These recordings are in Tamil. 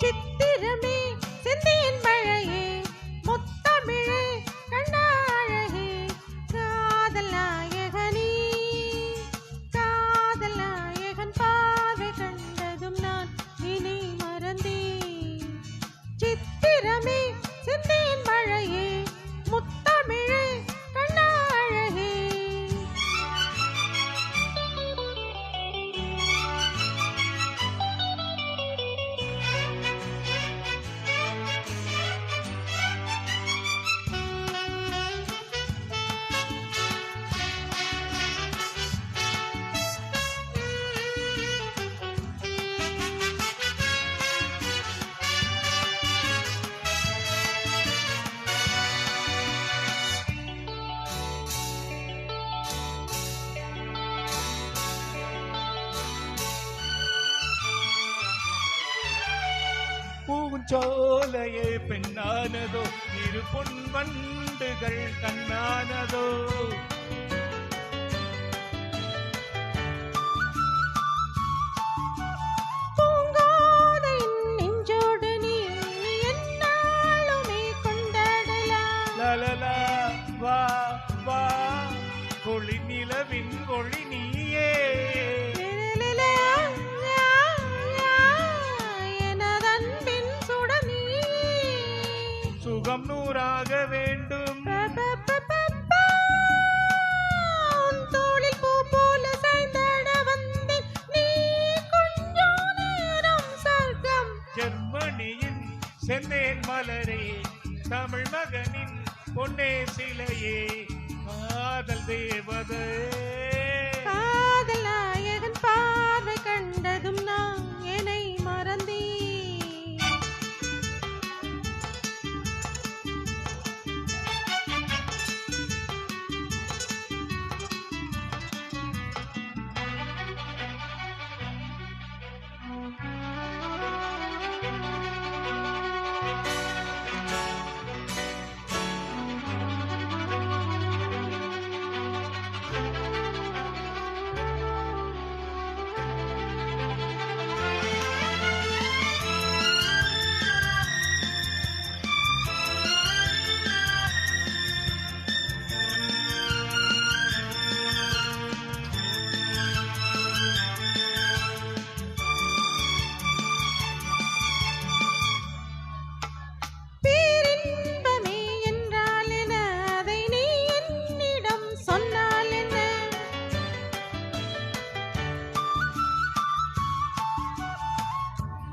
சித்திரமே பூஞ்சோலையே பெண்ணானதோ இரு பொன் வண்டுகள் கண்ணானதோ வா வா ஒளி கொஞ்சம் நேரம் சொர்க்கம். ஜெர்மனியின் செந்தேன் மலரே தமிழ் மகனின் பொன்னே சிலையே. காதல் தேவதே.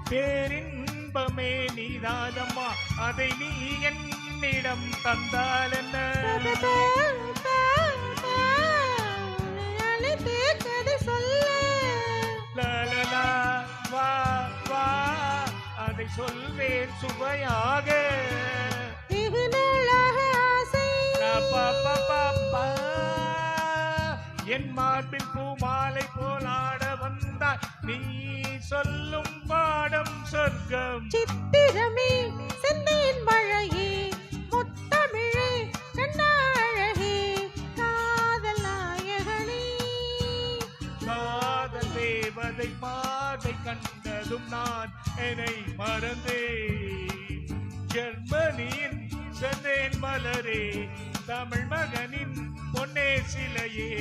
பேரின்பமே நீதானம்மா அதை நீ என்னிடம் தந்தால் என்ன கதை சொல்ல வா வா அதை சொல்வேன் சுவையாக. என் மார்பில் பூமாலை போலாட வந்தாய். நீ சொல்லும் சொர்க்கம். சித்திரமே செந்தேன் மழையே முத்தமிழே கண்ணாழகே காதல் நாயகனே. காதல் தேவதை பாதை கண்டதும் நான் என்னை மறந்தேன். ஜெர்மனியின் செந்தேன் மலரே தமிழ் மகனின் பொன்னே சிலையே.